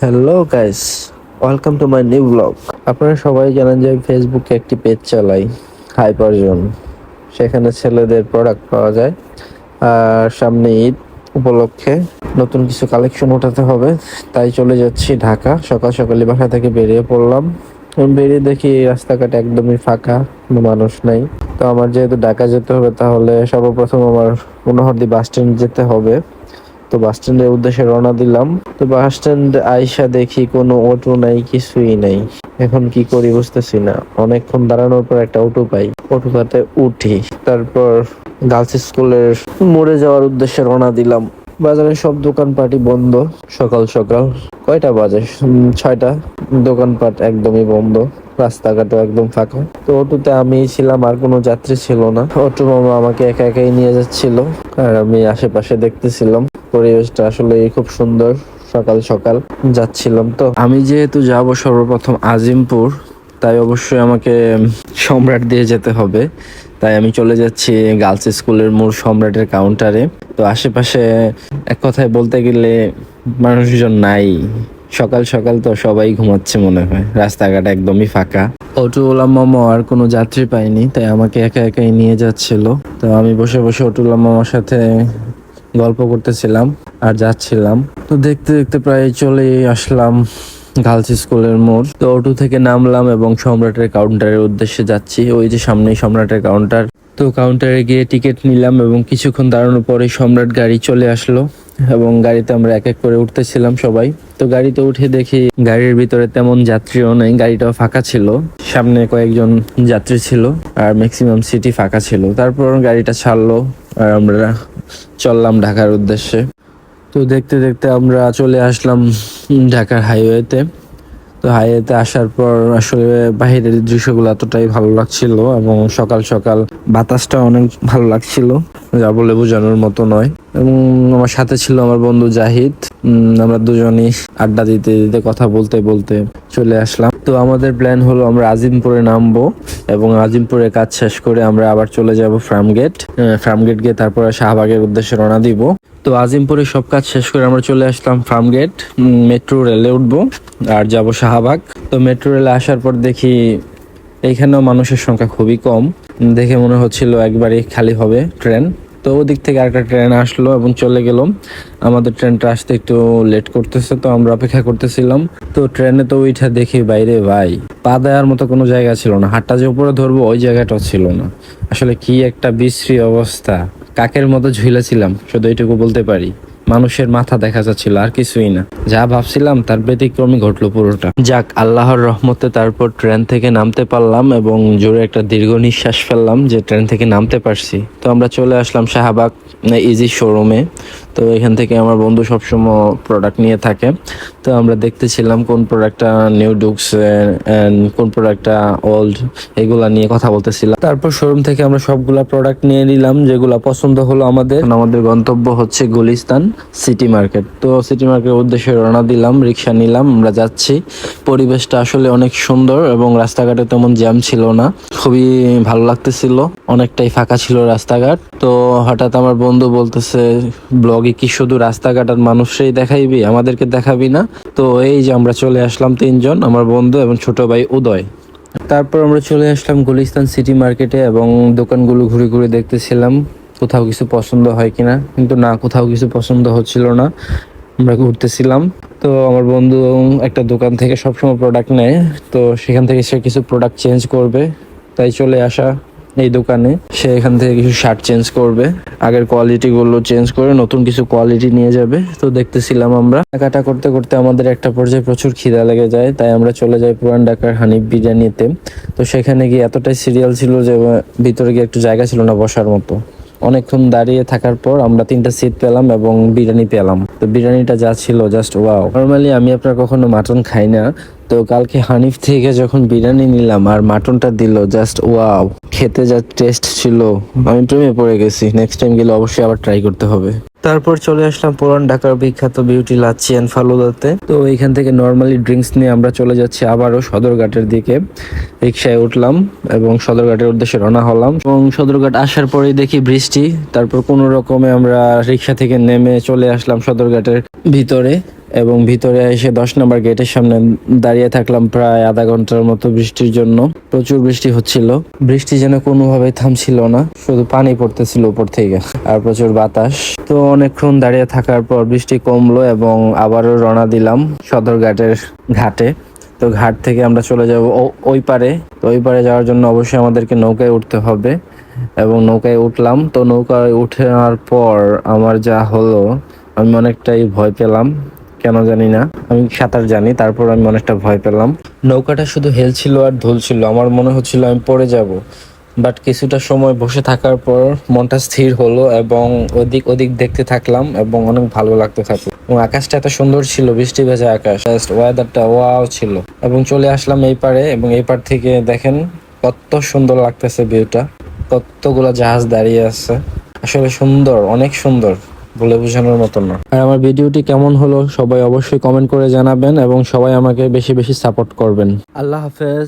Hello guys welcome to my new blog আপনারা সবাই জানেন যে ফেসবুকে একটি পেজ চালাই হাইপারজন সেখানে ছেলেদের প্রোডাক্ট পাওয়া যায়। আর সামনে ঈদ উপলক্ষে নতুন কিছু কালেকশন ওঠাতে হবে। তাই চলে যাচ্ছি ঢাকা। সকাল সকালে বাসা থেকে বেরিয়ে পড়লাম। বেরিয়ে দেখি রাস্তাঘাট একদমই ফাঁকা, কোনো মানুষ নাই। তো আমার যেহেতু ঢাকা যেতে হবে, তাহলে সর্বপ্রথম আমার মনোহরদি বাস স্ট্যান্ড যেতে হবে। তো বাস স্ট্যান্ডের উদ্দেশ্যে রওনা দিলাম। তো বাস স্ট্যান্ড আইসা দেখি কোনো অটো নাই, কিছুই নাই। এখন কি করি বুঝতেছি না। অনেকক্ষণ দাঁড়ানোর পর একটা অটো পাই। অটোটাতে উঠি। তারপর গার্লস স্কুলের মোড়ে যাওয়ার উদ্দেশ্যে রওনা দিলাম। বাজারে সব দোকানপাটই বন্ধ। সকাল সকাল কয়টা বাজে? ছয়টা। দোকানপাট একদমই বন্ধ। রাস্তাঘাটও একদম ফাঁকা। তো অটোতে আমি ছিলাম, আর কোনো যাত্রী ছিল না। অটো মামা আমাকে একা একাই নিয়ে যাচ্ছিল, আর আমি আশেপাশে দেখতেছিলাম। পরিবেশটা আসলে খুব সুন্দর, সকাল সকাল যাচ্ছিলাম তো। আমি যেহেতু যাব সর্বপ্রথম আজিমপুর, তাই অবশ্যই আমাকে সম্রাট দিয়ে যেতে হবে। তাই আমি চলে যাচ্ছি গার্লস স্কুলের মূল সম্রাটের কাউন্টারে। তো আশেপাশে এক কথায় বলতে গেলে মানুষজন নাই। সকাল সকাল তো সবাই ঘুমাচ্ছে মনে হয়। রাস্তাঘাট একদমই ফাঁকা। অটোওয়ালা মামা আর কোনো যাত্রী পাইনি তাই আমাকে একা একাই নিয়ে যাচ্ছিল। তো আমি বসে বসে অটোওয়ালা মামার সাথে গল্প করতেছিলাম আর যাচ্ছিলাম। তো দেখতে দেখতে প্রায় চলে আসলাম গার্লস স্কুলের মোড়। তো অটো থেকে নামলাম এবং সম্রাটের কাউন্টারের উদ্দেশ্যে যাচ্ছি। ওই যে সামনেই সম্রাটের কাউন্টার। তো কাউন্টারে গিয়ে টিকিট নিলাম এবং কিছুক্ষণ দাঁড়ানোর পরে সম্রাট গাড়ি চলে আসলো। এবং গাড়িতে আমরা এক এক করে উঠতেছিলাম সবাই। তো গাড়িতে উঠে দেখি গাড়ির ভিতরে তেমন যাত্রীও নেই, গাড়িটাও ফাঁকা ছিল। সামনে কয়েকজন যাত্রী ছিল আর ম্যাক্সিমাম সিটি ফাঁকা ছিল। তারপর গাড়িটা ছাড়লো আর আমরা চললাম ঢাকার উদ্দেশ্যে। তো দেখতে দেখতে আমরা চলে আসলাম ঢাকার হাইওয়েতে তো হাইওয়েতে আসার পর আসলে বাহিরের দৃশ্যগুলো এতটাই ভালো লাগছিল এবং সকাল সকাল বাতাসটা অনেক ভালো লাগছিল। যা বলে বোঝানোর মতো নয়। এবং আমার সাথে ছিল আমার বন্ধু জাহিদ। আমরা দুজনই আড্ডা দিতে দিতে কথা বলতে বলতে চলে আসলাম। তো আমাদের প্ল্যান হলো আমরা আজিমপুরে নামবো এবং আজিমপুরে কাজ শেষ করে আমরা আবার চলে যাব ফার্মগেট ফার্মগেট গিয়ে তারপরে শাহবাগের উদ্দেশ্যে রওনা দিব। তো আজিমপুরে সব কাজ শেষ করে আমরা চলে আসলাম ফার্মগেট মেট্রো রেলে উঠবো আর যাব শাহবাগ। তো মেট্রো রেলে আসার পর দেখি এইখানেও মানুষের সংখ্যা খুবই কম। দেখে মনে হচ্ছিল একবারই খালি হবে ট্রেন তো ওদিক থেকে আরেকটা ট্রেন আসলো এবং চলে গেলাম। আমাদের ট্রেনটা আসতে একটু লেট করতেছে, তো আমরা অপেক্ষা করতেছিলাম। তো ট্রেনে তো ওইটা দেখি, বাইরে ভাই, পা দেওয়ার মতো কোনো জায়গা ছিল না। হাতটা যে উপরে ধরবো, ওই জায়গাটাও ছিল না। আসলে কি একটা বিশ্রী অবস্থা। কাকের মতো ঝুলেছিলাম, শুধু এইটুকু বলতে পারি। মানুষের মাথা দেখা যাচ্ছিল আর কিছুই না। যা ভাবছিলাম তার ব্যতিক্রমী ঘটলো পুরোটা। যাক, আল্লাহর রহমতে তারপর ট্রেন থেকে নামতে পারলাম এবং জোরে একটা দীর্ঘ নিঃশ্বাস ফেললাম যে ট্রেন থেকে নামতে পারছি। তো আমরা চলে আসলাম শাহবাগ ইজি শোরুমে তো এখান থেকে আমার বন্ধু সবসময় প্রোডাক্ট নিয়ে থাকে। তো আমরা দেখতেছিলাম কোন প্রোডাক্টটা নিউ ডুকস কোন প্রোডাক্টটা ওল্ড এগুলা নিয়ে কথা বলতেছিলাম। তারপর শোরুম থেকে আমরা সবগুলা প্রোডাক্ট নিয়ে নিলাম যেগুলা পছন্দ হলো আমাদের। আমাদের গন্তব্য হচ্ছে গুলিস্তান। সিটি মার্কেট তো সিটি মার্কেটের উদ্দেশ্যে রওনা দিলাম, রিক্সা নিলাম, আমরা যাচ্ছি। পরিবেশটা আসলে অনেক সুন্দর এবং রাস্তাঘাটে তেমন জ্যাম ছিল না। খুবই ভালো লাগতেছিল, অনেকটাই ফাঁকা ছিল রাস্তাঘাট। তো হঠাৎ আমার বন্ধু বলতেছে, ব্লগে কি শুধু রাস্তাঘাট আর মানুষই দেখাইবি? আমাদেরকে দেখাবি না? তো এই যে আমরা চলে আসলাম তিনজন, আমার বন্ধু এবং ছোট ভাই উদয়। তারপর আমরা চলে আসলাম গুলিস্তান সিটি মার্কেটে এবং দোকানগুলো ঘুরে ঘুরে দেখতেছিলাম। কোথাও কিছু পছন্দ হয় কিনা, কিন্তু না, কোথাও কিছু পছন্দ হচ্ছিল না। আমরা ঘুরতেছিলাম। তো আমার বন্ধু একটা দোকান থেকে সবসময় প্রোডাক্ট নেয়। তো সেখান থেকে সে কিছু প্রোডাক্ট চেঞ্জ করবে। তাই চলে আসা এই দোকানে। সে এখান থেকে কিছু শার্ট চেঞ্জ করবে। আগের কোয়ালিটি গুলো চেঞ্জ করে নতুন কিছু কোয়ালিটি নিয়ে যাবে। তো দেখতেছিলাম আমরা। কাটা করতে করতে আমাদের একটা পর্যায়ে প্রচুর খিদা লেগে যায়। তাই আমরা চলে যাই পুরান ঢাকার হানিফ বিরিয়ানিতে। তো সেখানে গিয়ে এতটাই সিরিয়াল ছিল যে, ভিতরে গিয়ে একটু জায়গা ছিল না বসার মতো। অনেকক্ষণ দাঁড়িয়ে থাকার পর আমরা তিনটা সিট পেলাম এবং বিরিয়ানি পেলাম। তো বিরিয়ানিটা যা ছিল জাস্ট ওয়াও নর্মালি আমি আপনার কখনো মাটন খাই না, তো কালকে হানিফ থেকে যখন বিরিয়ানি নিলাম আর মাটনটা দিল জাস্ট ওয়াও খেতে যা টেস্ট ছিল, আমি প্রেমে পড়ে গেছি। নেক্সট টাইম গেলে অবশ্যই আবার ট্রাই করতে হবে। তারপর চলে আসলাম পুরান ঢাকার বিখ্যাত বিউটি লাচ্ছি অ্যান্ড ফালুদাতে। তো এখান থেকে নর্মালি ড্রিঙ্কস নিয়ে আমরা চলে যাচ্ছি আবারও সদরঘাটের দিকে। রিক্সায় উঠলাম এবং সদরঘাটের উদ্দেশ্যে রওনা হলাম। এবং সদরঘাট আসার পরেই দেখি বৃষ্টি। তারপর কোনো রকমে আমরা রিক্সা থেকে নেমে চলে আসলাম সদরঘাটের ভিতরে। এবং ভিতরে এসে দশ নম্বর গেটের সামনে দাঁড়িয়ে থাকলাম প্রায় আধা ঘণ্টার মতো বৃষ্টির জন্য। প্রচুর বৃষ্টি হচ্ছিল। বৃষ্টি যেন কোনোভাবেই থামছিল না। শুধু পানি পড়তেছিল উপর থেকে আর প্রচুর বাতাস। তো অনেকক্ষণ দাঁড়িয়ে থাকার পর বৃষ্টি কমলো এবং আবারও রওনা দিলাম সদরঘাটের ঘাটে। তো ঘাট থেকে আমরা চলে যাব ওই পারে। তো ওই পারে যাওয়ার জন্য অবশ্যই আমাদেরকে নৌকায় উঠতে হবে এবং নৌকায় উঠলাম। তো নৌকায় উঠার পর আমার যা হলো, আমি অনেকটাই ভয় পেলাম। কেন জানি না। আমি সাঁতার জানি, তারপর আমি অনেকটা ভয় পেলাম। নৌকাটা শুধু হেলছিল আর ধুলছিল আমার মনে হচ্ছিল আমি পড়ে যাব। বাট কিছুটা সময় বসে থাকার পর মনটা স্থির হলো এবং ওদিক ওদিক দেখতে থাকলাম এবং অনেক ভালো লাগতে থাকল। এবং আকাশটা এত সুন্দর ছিল, বৃষ্টি ভেজা আকাশ ওয়েদারটা ওয়াও ছিল। এবং চলে আসলাম এই পারে এবং এই পার থেকে দেখেন কত সুন্দর লাগতেছে ভিউটা কতগুলো জাহাজ দাঁড়িয়ে আছে। আসলে সুন্দর, অনেক সুন্দর। বলে বোঝানোর মতো না। আর আমার ভিডিওটি কেমন হলো সবাই অবশ্যই কমেন্ট করে জানাবেন এবং সবাই আমাকে বেশি বেশি সাপোর্ট করবেন। আল্লাহ হাফেজ।